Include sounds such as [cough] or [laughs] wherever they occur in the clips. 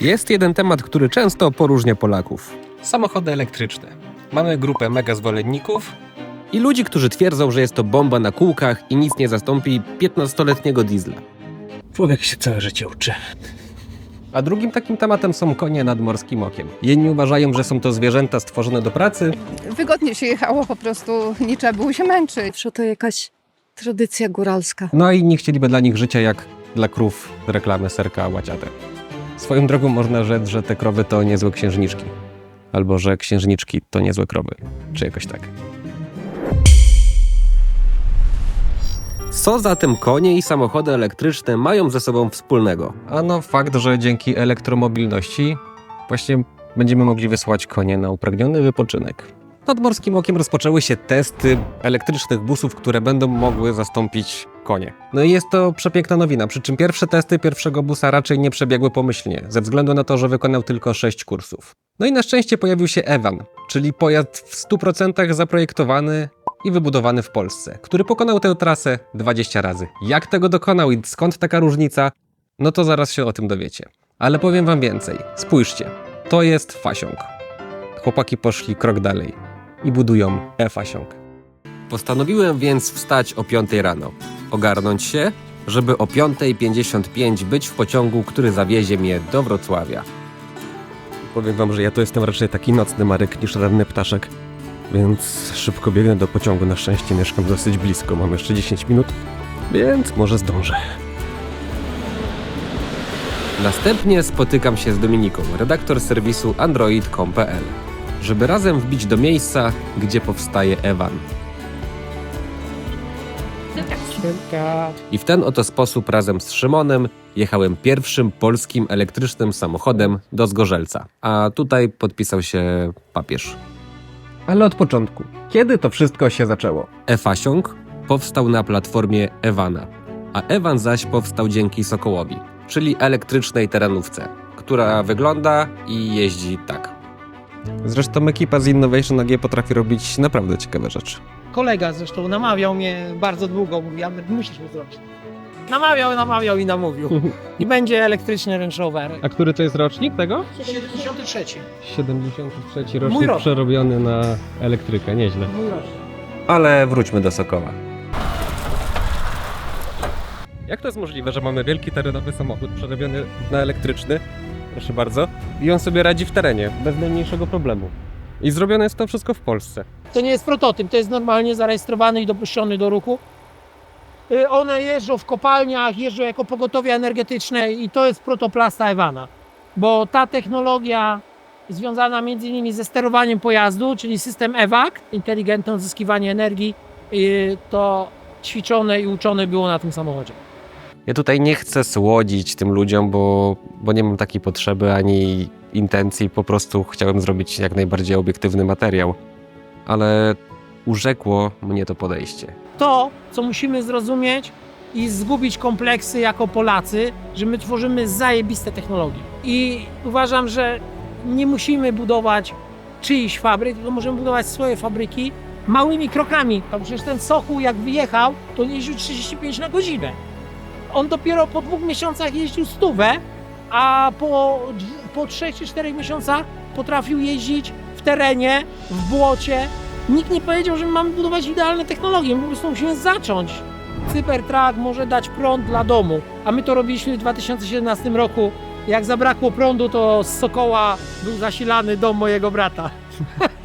Jest jeden temat, który często poróżnia Polaków. Samochody elektryczne. Mamy grupę mega zwolenników i ludzi, którzy twierdzą, że jest to bomba na kółkach i nic nie zastąpi 15-letniego diesla. Człowiek się całe życie uczy. A drugim takim tematem są konie nad morskim okiem. Jedni uważają, że są to zwierzęta stworzone do pracy, Wygodnie się jechało, po prostu nie trzeba było się męczyć. Że to jakaś tradycja góralska. no a inni chcieliby dla nich życia jak dla krów reklamy serka łaciate. Swoją drogą można rzec, że te krowy to niezłe księżniczki. Albo że księżniczki to niezłe krowy. Czy jakoś tak. Co zatem konie i samochody elektryczne mają ze sobą wspólnego? Ano fakt, że dzięki elektromobilności właśnie będziemy mogli wysłać konie na upragniony wypoczynek. Nad Morskim Okiem rozpoczęły się testy elektrycznych busów, które będą mogły zastąpić konie. No i jest to przepiękna nowina, przy czym pierwsze testy pierwszego busa raczej nie przebiegły pomyślnie, ze względu na to, że wykonał tylko 6 kursów. No i na szczęście pojawił się Evan, czyli pojazd w 100% zaprojektowany i wybudowany w Polsce, który pokonał tę trasę 20 razy. Jak tego dokonał i skąd taka różnica? No to zaraz się o tym dowiecie. Ale powiem wam więcej. Spójrzcie, to jest fasiąg. Chłopaki poszli krok dalej i budują e-fasiąg. Postanowiłem więc wstać o 5 rano, ogarnąć się, żeby o 5.55 być w pociągu, który zawiezie mnie do Wrocławia. Powiem wam, że ja to jestem raczej taki nocny Marek niż ranny ptaszek, więc szybko biegnę do pociągu. Na szczęście mieszkam dosyć blisko, mam jeszcze 10 minut, więc może zdążę. Następnie spotykam się z Dominiką, redaktor serwisu android.com.pl, żeby razem wbić do miejsca, gdzie powstaje Evan. I w ten oto sposób razem z Szymonem jechałem pierwszym polskim elektrycznym samochodem do Zgorzelca. A tutaj podpisał się papież. Ale od początku. Kiedy to wszystko się zaczęło? E-Fasiąg powstał na platformie Ewana, a Ewan zaś powstał dzięki Sokołowi, czyli elektrycznej terenówce, która wygląda i jeździ tak. Zresztą ekipa z Innovation AG potrafi robić naprawdę ciekawe rzeczy. Kolega zresztą namawiał mnie bardzo długo, mówi, Albert, musisz to zrobić. Namawiał, namawiał i namówił. I będzie elektryczny Range Rover. A który to jest rocznik tego? 73. 73 Mój rocznik rok. przerobiony na elektrykę, nieźle. Mój rocznik. Ale wróćmy do Sokoła. Jak to jest możliwe, że mamy wielki terenowy samochód przerobiony na elektryczny? Proszę bardzo. I on sobie radzi w terenie, bez najmniejszego problemu. I zrobione jest to wszystko w Polsce. To nie jest prototyp, to jest normalnie zarejestrowany i dopuszczony do ruchu. Y, One jeżdżą w kopalniach, jeżdżą jako pogotowie energetyczne i to jest protoplasta Ewana. Bo ta technologia związana między innymi ze sterowaniem pojazdu, czyli system EVAC, inteligentne odzyskiwanie energii, y, to ćwiczone i uczone było na tym samochodzie. Ja tutaj nie chcę słodzić tym ludziom, bo, bo nie mam takiej potrzeby ani intencji. Po prostu chciałem zrobić jak najbardziej obiektywny materiał. Ale urzekło mnie to podejście. to, co musimy zrozumieć i zgubić kompleksy jako Polacy, że my tworzymy zajebiste technologie. I uważam, że nie musimy budować czyichś fabryk, tylko możemy budować swoje fabryki małymi krokami. To przecież ten Sochu jak wyjechał, to jeździł 35 na godzinę. On dopiero po dwóch miesiącach jeździł stówę, a po, po trzech czy czterech miesiącach potrafił jeździć w terenie, w błocie, Nikt nie powiedział, że my mamy budować idealne technologie. My po prostu musimy zacząć. Cybertruck może dać prąd dla domu, a my to robiliśmy w 2017 roku. Jak zabrakło prądu, to z Sokoła był zasilany dom mojego brata.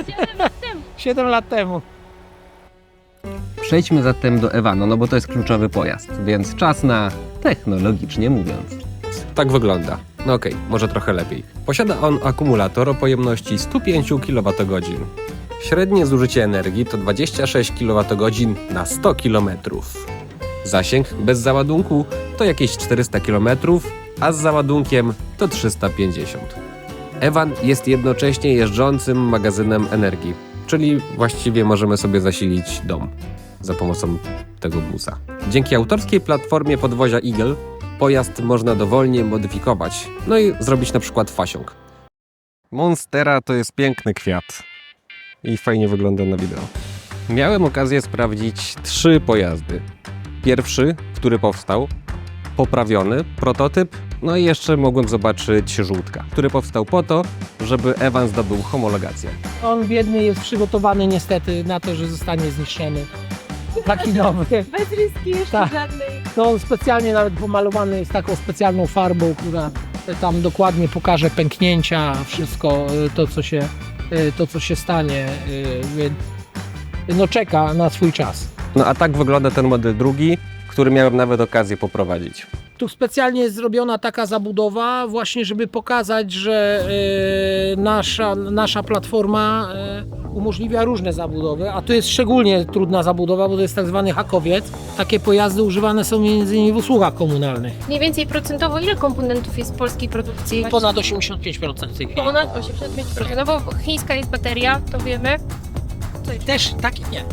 7 lat temu. [laughs] 7 lat temu. Przejdźmy zatem do Ewano, no bo to jest kluczowy pojazd, więc czas na technologicznie mówiąc. Tak wygląda. No okej, może trochę lepiej. Posiada on akumulator o pojemności 105 kWh. Średnie zużycie energii to 26 kWh na 100 km. Zasięg bez załadunku to jakieś 400 km, a z załadunkiem to 350. Ewan jest jednocześnie jeżdżącym magazynem energii, czyli właściwie możemy sobie zasilić dom za pomocą tego busa. Dzięki autorskiej platformie podwozia Eagle pojazd można dowolnie modyfikować, no i zrobić na przykład fasiąg. Monstera to jest piękny kwiat i fajnie wygląda na wideo. Miałem okazję sprawdzić trzy pojazdy. Pierwszy, który powstał, poprawiony prototyp No i jeszcze mogłem zobaczyć żółtka, który powstał po to, żeby Ewan zdobył homologację. On biedny jest przygotowany niestety na to, że zostanie zniszczony. Taki nowy. Bez ryski jeszcze Tak. żadnej. No on specjalnie nawet pomalowany jest taką specjalną farbą, która tam dokładnie pokaże pęknięcia, wszystko y, to, co się, y, to, co się stanie. y, Więc no czeka na swój czas. No a tak wygląda ten model drugi, który miałem nawet okazję poprowadzić. Tu specjalnie jest zrobiona taka zabudowa, właśnie żeby pokazać, że nasza, nasza platforma umożliwia różne zabudowy, a to jest szczególnie trudna zabudowa, bo to jest tak zwany hakowiec. Takie pojazdy używane są m.in. w usługach komunalnych. Mniej więcej procentowo ile komponentów jest w polskiej produkcji? Ponad 85% w tej chwili. Ponad 85%. No bo chińska jest bateria, to wiemy. Też tak nie.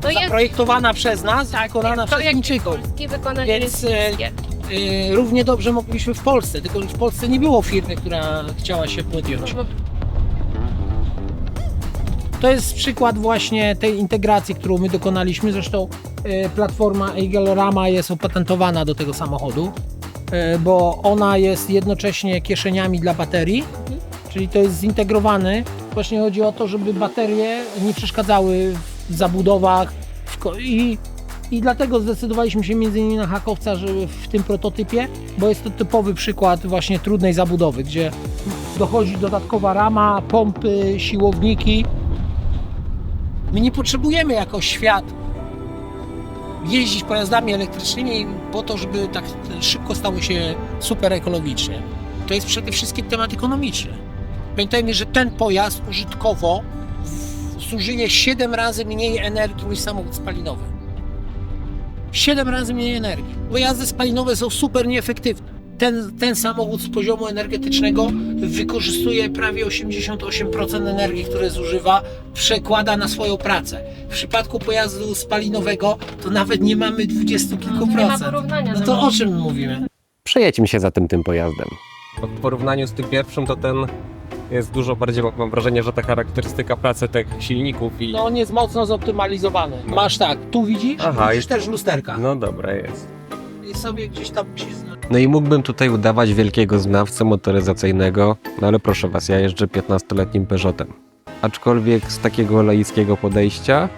To jest Zaprojektowana przez nas, tak, wykonana to przez jak Chińczyków. polskie wykonanie Więc, jest e, chińskie. Yy, równie dobrze mogliśmy w Polsce, tylko w Polsce nie było firmy, która chciała się podjąć. To jest przykład właśnie tej integracji, którą my dokonaliśmy. Zresztą e, platforma Eagle Rama jest opatentowana do tego samochodu, e, bo ona jest jednocześnie kieszeniami dla baterii, czyli to jest zintegrowany. Właśnie chodzi o to, żeby baterie nie przeszkadzały w zabudowach i, i dlatego zdecydowaliśmy się między innymi na hakowca że w tym prototypie, bo jest to typowy przykład właśnie trudnej zabudowy, gdzie dochodzi dodatkowa rama, pompy, siłowniki, My nie potrzebujemy jako świat jeździć pojazdami elektrycznymi po to, żeby tak szybko stało się super ekologicznie. To jest przede wszystkim temat ekonomiczny. Pamiętajmy, że ten pojazd użytkowo zużyje 7 razy mniej energii niż samochód spalinowy. 7 razy mniej energii. Pojazdy spalinowe są super nieefektywne. Ten, ten samochód z poziomu energetycznego wykorzystuje prawie 88% energii, które zużywa, przekłada na swoją pracę. W przypadku pojazdu spalinowego to nawet nie mamy 20 kilku Nie ma procent. porównania. No to o czym mówimy? Przejedźmy się za tym tym pojazdem. W porównaniu z tym pierwszym to ten jest dużo bardziej, mam wrażenie, że ta charakterystyka pracy tych silników i... No on jest mocno zoptymalizowany. Masz tak, tu widzisz, Aha, widzisz jest- też lusterka. No dobra jest. I sobie gdzieś tam musisz. No i mógłbym tutaj udawać wielkiego znawcę motoryzacyjnego, no ale proszę was, ja jeżdżę 15-letnim Peugeotem. Aczkolwiek z takiego laickiego podejścia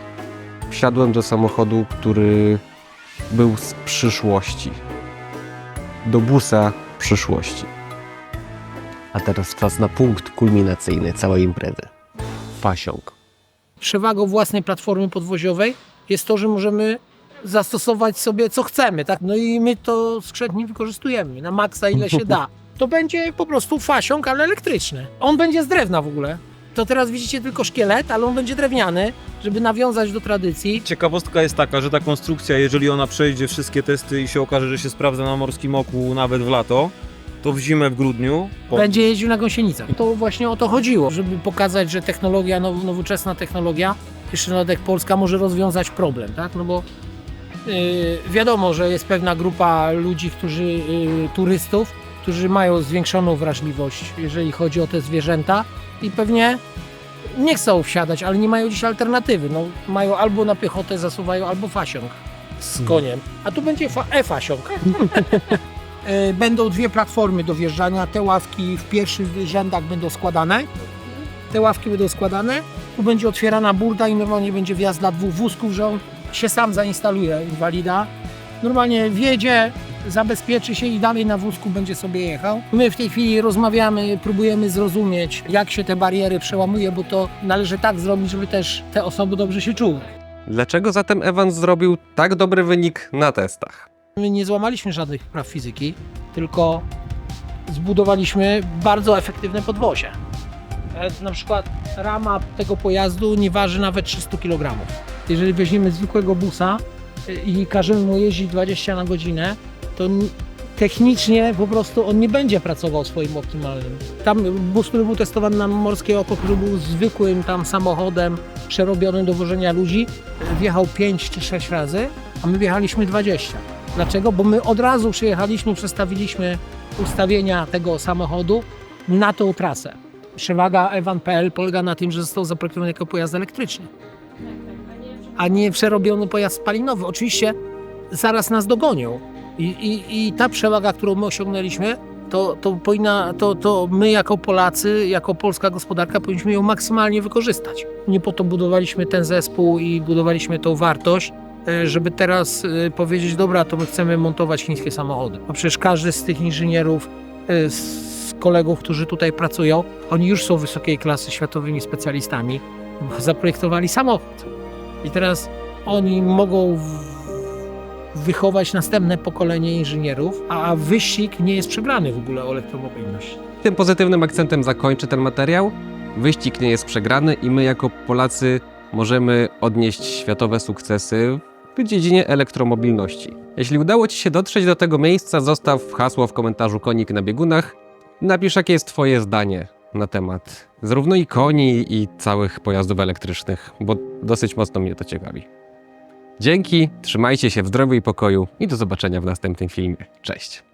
wsiadłem do samochodu, który był z przyszłości. Do busa przyszłości. A teraz czas na punkt kulminacyjny całej imprezy. Fasiąg. przewagą własnej platformy podwoziowej jest to, że możemy zastosować sobie co chcemy, tak? No i my to skrzętnie wykorzystujemy na maksa ile się da. [laughs] To będzie po prostu fasiąg, ale elektryczny. On będzie z drewna w ogóle. To teraz widzicie tylko szkielet, ale on będzie drewniany, żeby nawiązać do tradycji. Ciekawostka jest taka, że ta konstrukcja, jeżeli ona przejdzie wszystkie testy i się okaże, że się sprawdza na morskim oku nawet w lato, to w zimę, w grudniu, po, Będzie jeździł na gąsienicach. To właśnie o to chodziło, żeby pokazać, że technologia, now, nowoczesna technologia, jeszcze dodatek Polska może rozwiązać problem, tak? No bo wiadomo, że jest pewna grupa ludzi, którzy, yy, turystów, którzy mają zwiększoną wrażliwość, jeżeli chodzi o te zwierzęta i pewnie nie chcą wsiadać, ale nie mają dziś alternatywy. No, mają albo na piechotę zasuwają, albo fasiąg z koniem. A tu będzie fa- e-fasiąg. E, [laughs] Będą dwie platformy do wjeżdżania. Te ławki w pierwszych rzędach będą składane. Te ławki będą składane. Tu będzie otwierana burda i normalnie będzie wjazd dla dwóch wózków, że on się sam zainstaluje, inwalida. Normalnie wjedzie, zabezpieczy się i dalej na wózku będzie sobie jechał. My w tej chwili rozmawiamy, próbujemy zrozumieć, jak się te bariery przełamuje, bo to należy tak zrobić, żeby też te osoby dobrze się czuły. Dlaczego zatem Evans zrobił tak dobry wynik na testach? My nie złamaliśmy żadnych praw fizyki, tylko zbudowaliśmy bardzo efektywne podwozie. E, Na przykład rama tego pojazdu nie waży nawet 300 kg. Jeżeli weźmiemy zwykłego busa e, i każemy mu jeździć 20 na godzinę, to technicznie po prostu on nie będzie pracował swoim optymalnym. Tam bus, który był testowany na Morskie Oko, który był zwykłym tam samochodem przerobionym do wożenia ludzi, e, wjechał 5 czy 6 razy, a my wjechaliśmy 20. Dlaczego? Bo my od razu przyjechaliśmy, przestawiliśmy ustawienia tego samochodu na tą trasę. Przewaga Evan.pl polega na tym, że został zaprojektowany jako pojazd elektryczny, a nie przerobiony pojazd spalinowy. Oczywiście zaraz nas dogonią, I, i, i ta przewaga, którą my osiągnęliśmy, to, to, powinna, to, to my jako Polacy, jako polska gospodarka powinniśmy ją maksymalnie wykorzystać. Nie po to budowaliśmy ten zespół i budowaliśmy tą wartość, e, żeby teraz e, powiedzieć, dobra, to my chcemy montować chińskie samochody. A przecież każdy z tych inżynierów, e, z kolegów, którzy tutaj pracują, oni już są wysokiej klasy światowymi specjalistami, zaprojektowali samochód. I teraz oni mogą wychować następne pokolenie inżynierów, a wyścig nie jest przebrany w ogóle o elektromobilność. Tym pozytywnym akcentem zakończę ten materiał. Wyścig nie jest przegrany i my jako Polacy możemy odnieść światowe sukcesy w dziedzinie elektromobilności. Jeśli udało Ci się dotrzeć do tego miejsca, zostaw hasło w komentarzu konik na biegunach. Napisz, jakie jest Twoje zdanie na temat zarówno i koni, i całych pojazdów elektrycznych, bo dosyć mocno mnie to ciekawi. Dzięki, trzymajcie się w zdrowiu i pokoju i do zobaczenia w następnym filmie. Cześć!